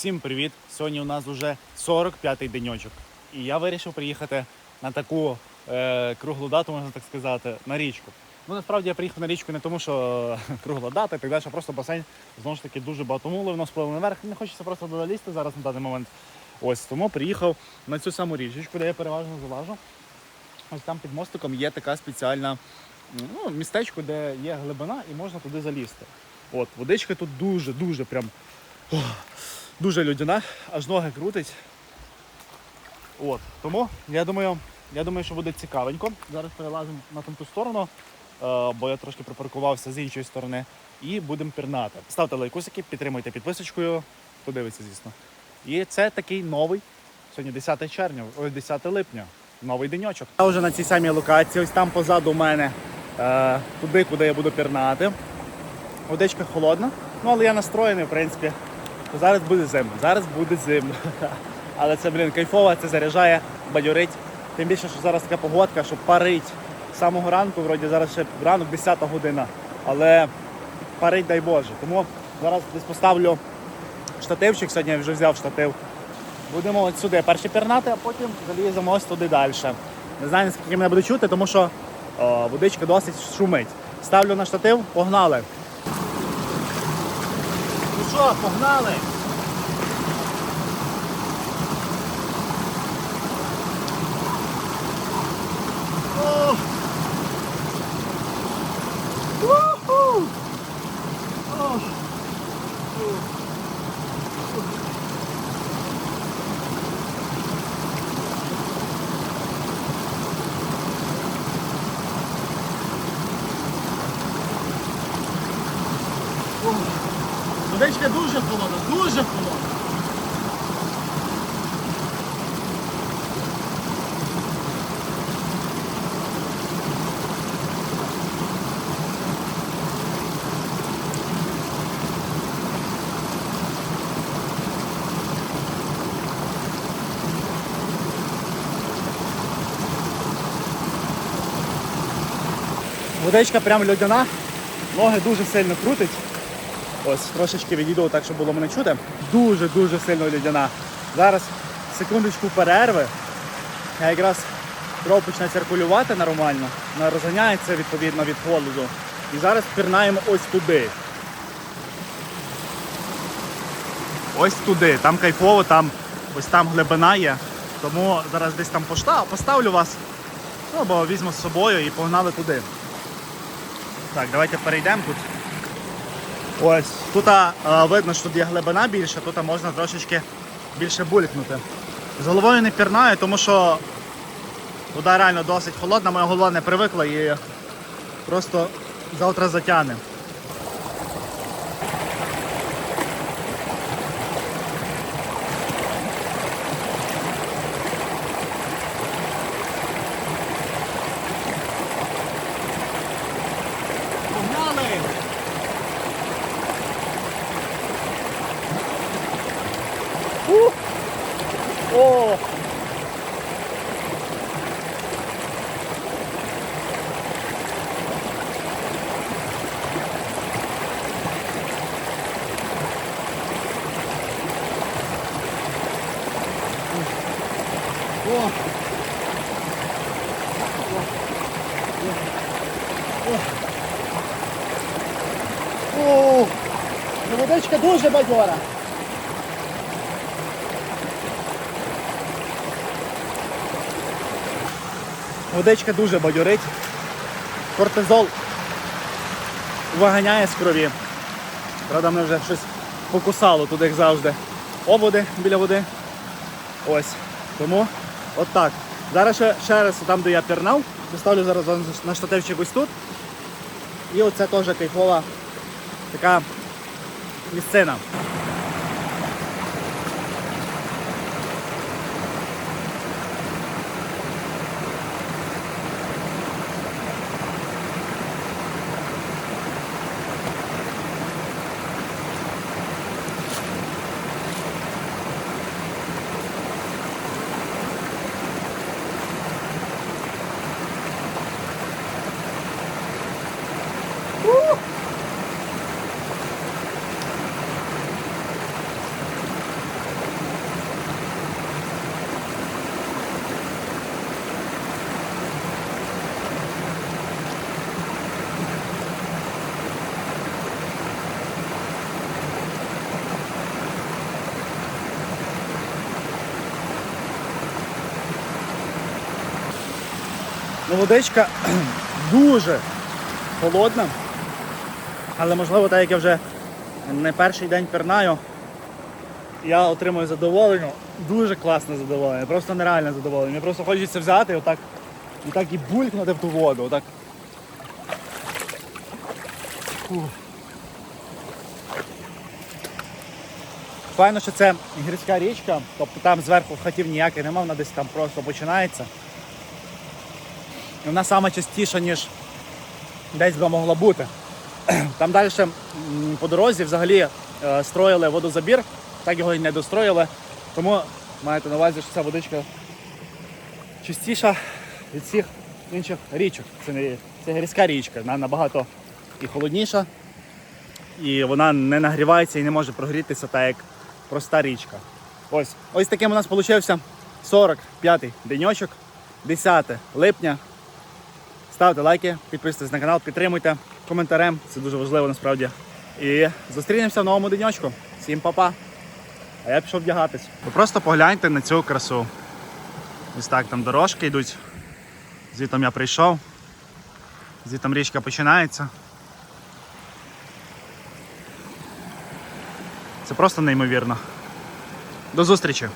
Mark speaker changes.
Speaker 1: Всім привіт! Сьогодні у нас вже 45-й деньочок. І я вирішив приїхати на таку е, круглу дату, можна так сказати, на річку. Ну насправді я приїхав на річку не тому, що кругла дата і так далі, а просто басейн знову ж таки дуже багато мули, воно сплило наверх. Не хочеться просто долізти зараз на даний момент. Ось тому приїхав на цю саму річечку, де я переважно залажу. Ось там під мостиком є така спеціальна ну, містечко, де є глибина і можна туди залізти. От, водичка тут дуже-дуже прям ох, дуже людяна, аж ноги крутить. От, тому я думаю, я думаю, що буде цікавенько. Зараз перелазимо на ту сторону, е, бо я трошки припаркувався з іншої сторони, і будемо пірнати. Ставте лайкусики, підтримуйте підписочкою, подивіться, звісно. І це такий новий, сьогодні 10 червня, ось 10 липня, новий деньочок. Я вже на цій самій локації, ось там позаду мене, е, туди, куди я буду пірнати. Водичка холодна, ну але я настроєний, в принципі. То Зараз буде зимно, зараз буде зимно. Але це, блін, кайфово, це заряджає, бадьорить. Тим більше, що зараз така погодка, що парить з самого ранку, вроді зараз ще ранок 10 година. Але парить, дай Боже. Тому зараз десь поставлю штативчик, сьогодні я вже взяв штатив. Будемо от сюди перші пірнати, а потім заліземо ось туди далі. Не знаю, наскільки мене буде чути, тому що о, водичка досить шумить. Ставлю на штатив, погнали. Ну що, погнали? О! Уху! О! О! Водичка дуже холодна, дуже холодна. Водичка прям льодяна, ноги дуже сильно крутить. Ось трошечки відійду так, щоб було мене чути. Дуже-дуже сильно льодяна. Зараз секундочку перерви. Я якраз кров почне циркулювати нормально, вона розганяється відповідно від холоду. І зараз пірнаємо ось туди. Ось туди. Там кайфово, там ось там глибина є. Тому зараз десь там поставлю вас. Ну, або візьму з собою і погнали туди. Так, давайте перейдемо тут. Ось, тут а, видно, що тут є глибина більша, тут можна трошечки більше булькнути. З головою не пірнаю, тому що вода реально досить холодна, моя голова не привикла і просто завтра затягне. Погнали! Ух! О! О! О! Водичка дуже бадьора. Водичка дуже бадьорить. Кортизол виганяє з крові. Правда, мене вже щось покусало туди, як завжди. Ободи біля води. Ось. Тому от так. Зараз ще, ще раз там, де я пірнав, поставлю зараз на штативчик ось тут. І оце теж кайфова така місцина. Ну, водичка дуже холодна. Але можливо, так як я вже не перший день пірнаю, я отримую задоволення. Дуже класне задоволення, просто нереальне задоволення. Мені просто хочеться взяти і отак, і булькнути в ту воду. Отак. Файно, що це гірська річка, тобто там зверху хатів ніяких немає, вона десь там просто починається. І вона саме частіша, ніж десь би могла бути. Там далі по дорозі взагалі е, строїли водозабір, так його і не достроїли. Тому маєте на увазі, що ця водичка чистіша від всіх інших річок. Це не це гірська річка, вона набагато і холодніша, і вона не нагрівається і не може прогрітися так, як проста річка. Ось, ось таким у нас вийшов 45-й деньочок, 10 липня. Ставте лайки, підписуйтесь на канал, підтримуйте коментарем, це дуже важливо насправді. І зустрінемося в новому денечку. Всім па-па. А я пішов вдягатись. Ви просто погляньте на цю красу. Ось так там дорожки йдуть. Звідом я прийшов. Звідом річка починається. Це просто неймовірно. До зустрічі!